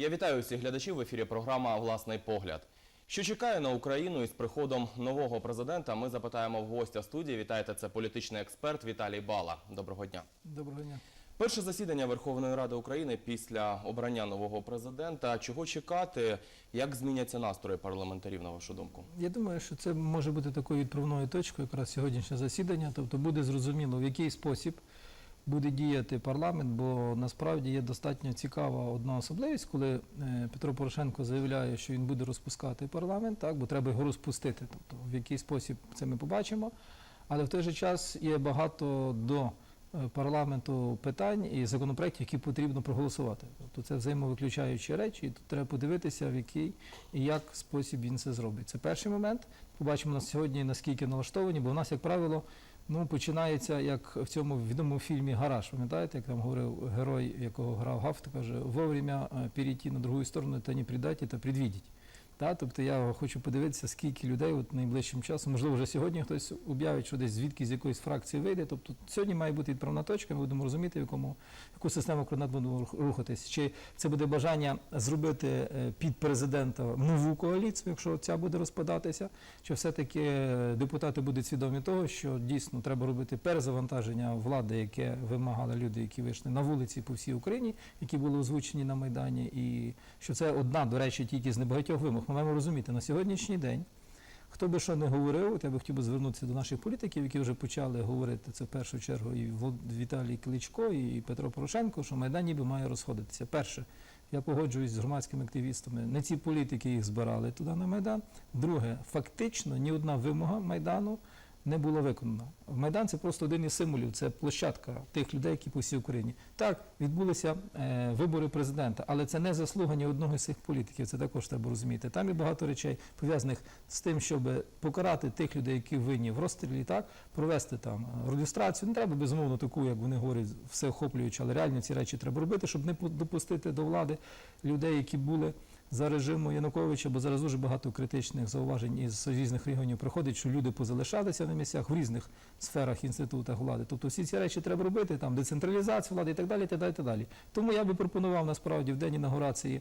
Я вітаю усіх глядачів в ефірі програма Власний погляд. Що чекає на Україну із приходом нового президента? Ми запитаємо в гостя студії. Вітаєте, це політичний експерт Віталій Бала. Доброго дня. Доброго дня. Перше засідання Верховної Ради України після обрання нового президента. Чого чекати? Як зміняться настрої парламентарів, на вашу думку? Я думаю, що це може бути такою відправною точкою, якраз сьогоднішнє засідання. Тобто буде зрозуміло, в який спосіб буде діяти парламент, бо насправді є достатньо цікава одна особливість, коли е, Петро Порошенко заявляє, що він буде розпускати парламент, так, бо треба його розпустити. Тобто, в який спосіб це ми побачимо. Але в той же час є багато до е, парламенту питань і законопроєктів, які потрібно проголосувати. Тобто це взаємовиключаючі речі, і тут треба подивитися, в який і як спосіб він це зробить. Це перший момент. Побачимо на сьогодні, наскільки налаштовані, бо в нас, як правило, ну, починається як в цьому відомому фільмі Гараж. Пам'ятаєте, як там говорив герой, якого грав Гафт, каже, вовремя е, перейти на другу сторону та не придати, та предвідіть. Та, тобто я хочу подивитися, скільки людей от найближчим часом, можливо, вже сьогодні хтось об'явить, що десь звідки з якоїсь фракції вийде. Тобто сьогодні має бути відправна точка, ми будемо розуміти, в якому яку систему координат будемо рухатись. Чи це буде бажання зробити е, під президента нову коаліцію, якщо ця буде розпадатися, чи все-таки е, депутати будуть свідомі того, що дійсно треба робити перезавантаження влади, яке вимагали люди, які вийшли на вулиці по всій Україні, які були озвучені на Майдані, і що це одна, до речі, тільки з небагатьох вимог. Ми маємо розуміти на сьогоднішній день. Хто би що не говорив, от я би хотів би звернутися до наших політиків, які вже почали говорити це в першу чергу і Віталій Кличко, і Петро Порошенко, що Майдан ніби має розходитися. Перше, я погоджуюсь з громадськими активістами. Не ці політики їх збирали туди на Майдан. Друге, фактично ні одна вимога Майдану не була виконана. Майдан це просто один із символів, це площадка тих людей, які по всій Україні. Так, відбулися е, вибори президента, але це не заслуга ні одного з цих політиків. Це також треба розуміти. Там є багато речей пов'язаних з тим, щоб покарати тих людей, які винні в розстрілі, так провести там реєстрацію. Не треба безумовно таку, як вони говорять, всеохоплюючу, але реально ці речі треба робити, щоб не допустити до влади людей, які були за режиму Януковича, бо зараз дуже багато критичних зауважень із різних регіонів приходить, що люди позалишалися на місцях в різних сферах, інститутах влади. Тобто всі ці речі треба робити, там децентралізація влади і так далі. так далі, так далі. Тому я би пропонував насправді в день інаугурації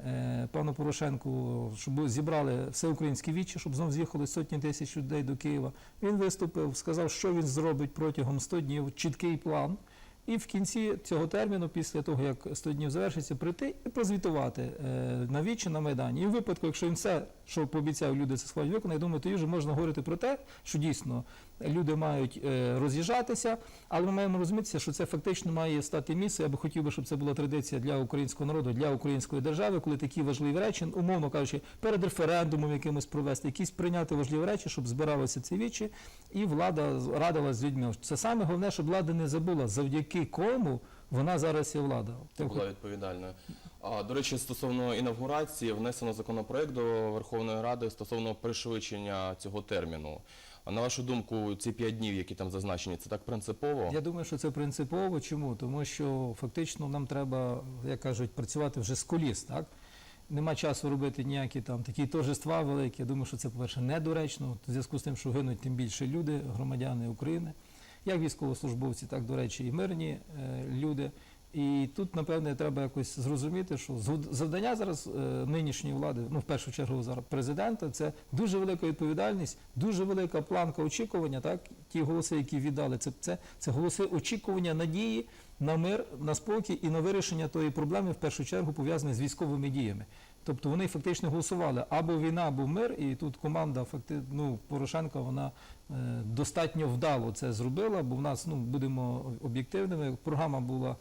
е, пану Порошенку, щоб зібрали всеукраїнські вічі, щоб знов з'їхали сотні тисяч людей до Києва. Він виступив, сказав, що він зробить протягом 100 днів, чіткий план. І в кінці цього терміну, після того як 100 днів завершиться, прийти і прозвітувати е, на вічі на Майдані. І в випадку, якщо він все, що пообіцяв, люди це схвалять виконає, я думаю, тоді вже можна говорити про те, що дійсно люди мають е, роз'їжджатися, але ми маємо розумітися, що це фактично має стати місце. Я би хотів би, щоб це була традиція для українського народу, для української держави, коли такі важливі речі, умовно кажучи, перед референдумом якимось провести, якісь прийняти важливі речі, щоб збиралися ці вічі, і влада радила з людьми. Це саме головне, щоб влада не забула, завдяки кому вона зараз є влада. Це була відповідальною. А, до речі, стосовно інавгурації, внесено законопроект до Верховної Ради стосовно пришвидшення цього терміну. А на вашу думку, ці п'ять днів, які там зазначені, це так принципово? Я думаю, що це принципово. Чому? Тому що фактично нам треба, як кажуть, працювати вже з коліс, так? Нема часу робити ніякі там такі торжества великі. Я думаю, що це, по-перше, недоречно, в зв'язку з тим, що гинуть тим більше люди, громадяни України, як військовослужбовці, так, до речі, і мирні е, люди. І тут, напевне, треба якось зрозуміти, що зав- завдання зараз е, нинішньої влади, ну в першу чергу зараз президента, це дуже велика відповідальність, дуже велика планка очікування. Так, ті голоси, які віддали, це, це, це голоси очікування надії на мир, на спокій і на вирішення тої проблеми, в першу чергу пов'язаної з військовими діями. Тобто вони фактично голосували або війна, або мир, і тут команда факти, ну, Порошенка вона е, достатньо вдало це зробила, бо в нас ну будемо об'єктивними. Програма була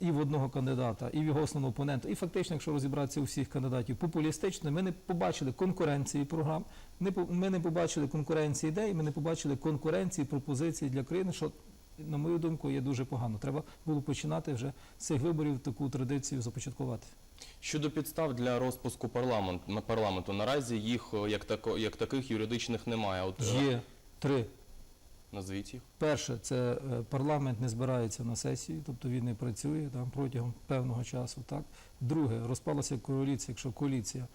і в одного кандидата, і в його основного опонента. І фактично, якщо розібратися у всіх кандидатів популістично, ми не побачили конкуренції програм, не ми не побачили конкуренції ідей, ми не побачили конкуренції пропозицій для країни, що. На мою думку, є дуже погано. Треба було починати вже з цих виборів таку традицію започаткувати. Щодо підстав для розпуску парламент, на парламенту, наразі їх е, як, тако, як таких юридичних немає. От, е, Є три. Назвіть їх. Перше, це е, парламент не збирається на сесію, тобто він не працює там протягом певного часу. Так. Друге, розпалася коаліція, якщо коаліція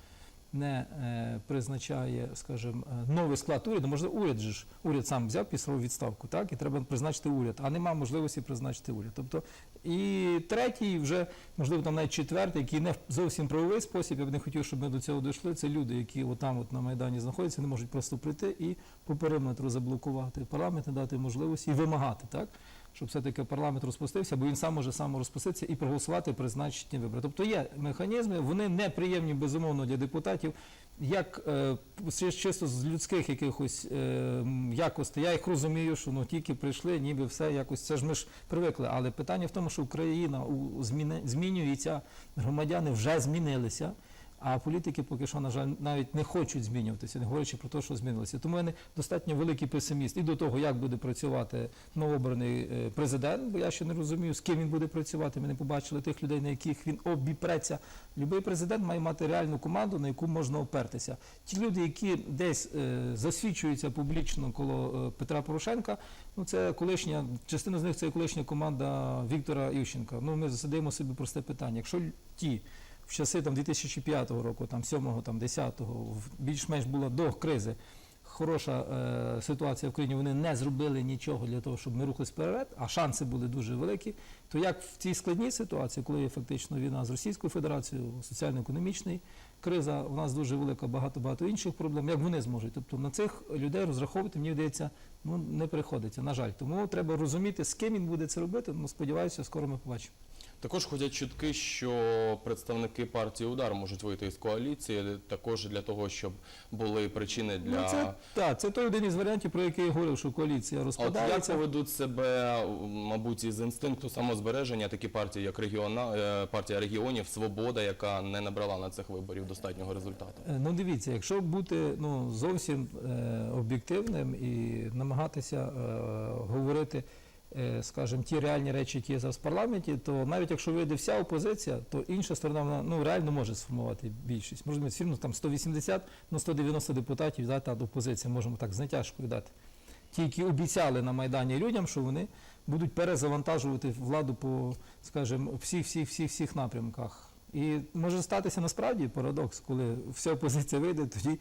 не е, призначає, скажімо, е, новий склад уряду, можливо, уряд же ж уряд сам взяв після відставку, так і треба призначити уряд, а нема можливості призначити уряд. Тобто і третій, вже можливо, там навіть четвертий, який не зовсім правовий спосіб. Я б не хотів, щоб ми до цього дійшли. Це люди, які отам от на майдані знаходяться, не можуть просто прийти і по периметру заблокувати парламент, не дати можливості і вимагати, так щоб все-таки парламент розпустився, бо він сам може сам розпуститися і проголосувати призначені вибори. Тобто є механізми, вони неприємні безумовно для депутатів. Як е, чисто з людських якихось е, якостей, я їх розумію, що ну тільки прийшли, ніби все якось це ж ми ж привикли. Але питання в тому, що Україна змінюється, громадяни вже змінилися. А політики поки що, на жаль, навіть не хочуть змінюватися, не говорячи про те, що змінилося. Тому я не достатньо великий песиміст і до того, як буде працювати новообраний е, президент, бо я ще не розумію, з ким він буде працювати. Ми не побачили тих людей, на яких він обіпреться. Любий президент має мати реальну команду, на яку можна опертися. Ті люди, які десь е, засвідчуються публічно коло е, Петра Порошенка, ну це колишня частина з них це колишня команда Віктора Ющенка. Ну ми задаємо собі просте питання. Якщо ті в часи там 2005 року, там 7-го, там 10-го, в- більш-менш була до кризи. Хороша е, ситуація в Україні, вони не зробили нічого для того, щоб ми рухались вперед, а шанси були дуже великі. То як в цій складній ситуації, коли є фактично війна з Російською Федерацією, соціально-економічний криза, у нас дуже велика багато-багато інших проблем, як вони зможуть? Тобто на цих людей розраховувати, мені здається, ну не приходиться, на жаль. Тому треба розуміти, з ким він буде це робити. Ну, сподіваюся, скоро ми побачимо. Також ходять чутки, що представники партії Удар можуть вийти із коаліції, також для того, щоб були причини для Ну, це, так, це той один із варіантів, про який я говорив, що коаліція А От як розпадається. поведуть себе, мабуть, із інстинкту самозбереження такі партії, як регіона, е, партія регіонів, Свобода, яка не набрала на цих виборів достатнього результату? Е, Ну дивіться, якщо бути ну, зовсім е, об'єктивним і намагатися е, говорити, скажімо, ті реальні речі, які є зараз в парламенті, то навіть якщо вийде вся опозиція, то інша сторона вона ну, реально може сформувати більшість. Одно там 180 на 190 депутатів дати опозиція, можемо так з натяжкою дати. Ті, які обіцяли на Майдані людям, що вони будуть перезавантажувати владу по, скажімо, всіх, всіх, всіх, всіх напрямках. І може статися насправді парадокс, коли вся опозиція вийде, тоді е,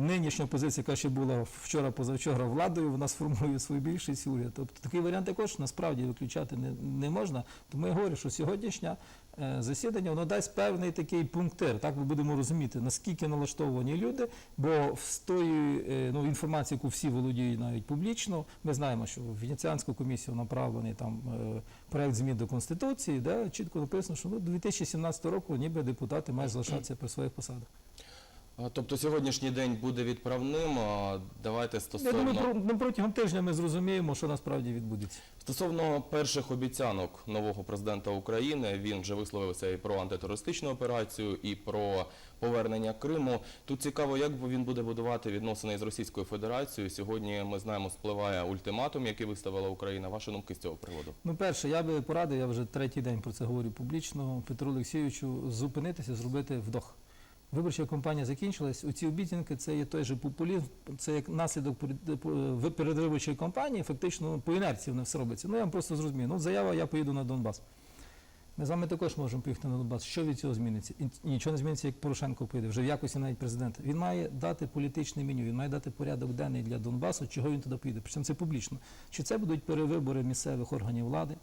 нинішня опозиція, яка ще була вчора позавчора владою, вона сформує свою більшість уряд. Тобто такий варіант також насправді виключати не, не можна. Тому я говорю, що сьогоднішнє е, засідання воно дасть певний такий пунктир. Так ми будемо розуміти, наскільки налаштовані люди, бо з тої е, ну, інформації, яку всі володіють навіть публічно, ми знаємо, що в Венеціанську комісію направлений там е, проект змін до Конституції, де чітко написано, що ну, до 2017 року ніби депутати мають залишатися при своїх посадах. Тобто сьогоднішній день буде відправним. а Давайте Я стосовно думаю, про, ну, протягом тижня ми зрозуміємо, що насправді відбудеться. стосовно перших обіцянок нового президента України. Він вже висловився і про антитерористичну операцію, і про повернення Криму. Тут цікаво, як він буде будувати відносини з Російською Федерацією. Сьогодні ми знаємо, спливає ультиматум, який виставила Україна. Ваші думки з цього приводу? Ну, перше, я би порадив, я вже третій день про це говорю публічно, Петру Олексійовичу, зупинитися, зробити вдох. Виборча кампанія закінчилась. У ці обіцянки це є той же популізм, це як наслідок перед- передвиборчої кампанії, фактично по інерції воно все робиться. Ну я вам просто зрозумію. Ну, заява, я поїду на Донбас. Ми з вами також можемо поїхати на Донбас. Що від цього зміниться? І нічого не зміниться, як Порошенко поїде, вже в якості навіть президента. Він має дати політичне меню, він має дати порядок денний для Донбасу, чого він туди поїде. Причому це публічно. Чи це будуть перевибори місцевих органів влади,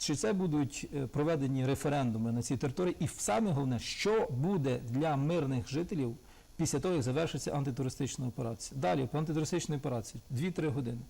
чи це будуть е, проведені референдуми на цій території, і саме головне, що буде для мирних жителів після того, як завершиться антитерористична операція. Далі по антитерористичній операції 2-3 години.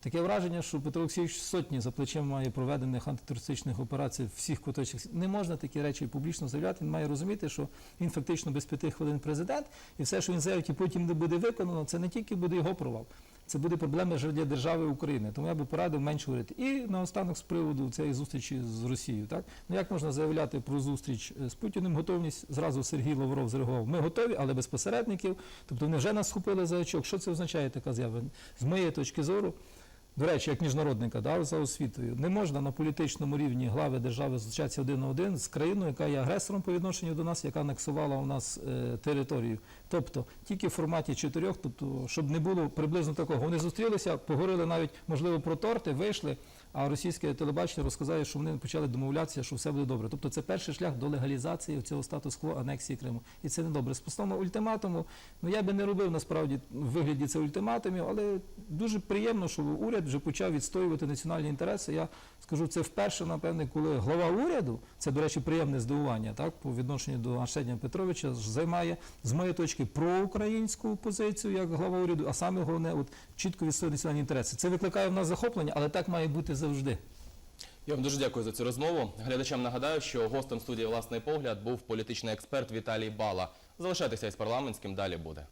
Таке враження, що Петро Олексійович сотні за плечем має проведених антитерористичних операцій в всіх куточках. Не можна такі речі публічно заявляти. Він має розуміти, що він фактично без п'яти хвилин президент, і все, що він заявить, і потім не буде виконано, це не тільки буде його провал. Це буде проблема для держави України. Тому я би порадив менше говорити. І наостанок з приводу цієї зустрічі з Росією. Так ну як можна заявляти про зустріч е, з Путіним? Готовність зразу Сергій Лавров зреагував. Ми готові, але без посередників. Тобто вони вже нас схопили за очок. Що це означає така з'ява? З моєї точки зору. До речі, як міжнародника да, за освітою, не можна на політичному рівні глави держави зустрічатися один на один з країною, яка є агресором по відношенню до нас, яка анексувала у нас е, територію. Тобто тільки в форматі чотирьох, тобто, щоб не було приблизно такого. Вони зустрілися, поговорили навіть можливо про торти, вийшли. А російське телебачення розказає, що вони почали домовлятися, що все буде добре. Тобто це перший шлях до легалізації цього статус-кво анексії Криму. І це не добре. Стосовно ультиматуму, ну я би не робив насправді в вигляді це ультиматумів, але дуже приємно, що уряд вже почав відстоювати національні інтереси. Я скажу, це вперше, напевне, коли глава уряду, це, до речі, приємне здивування, так, по відношенню до Арсенія Петровича, займає, з моєї точки, проукраїнську позицію як глава уряду, а саме головне, от чітко відстоює національні інтереси. Це викликає в нас захоплення, але так має бути завжди. Я вам дуже дякую за цю розмову. Глядачам нагадаю, що гостем студії «Власний погляд» був політичний експерт Віталій Бала. Залишайтеся із парламентським, далі буде.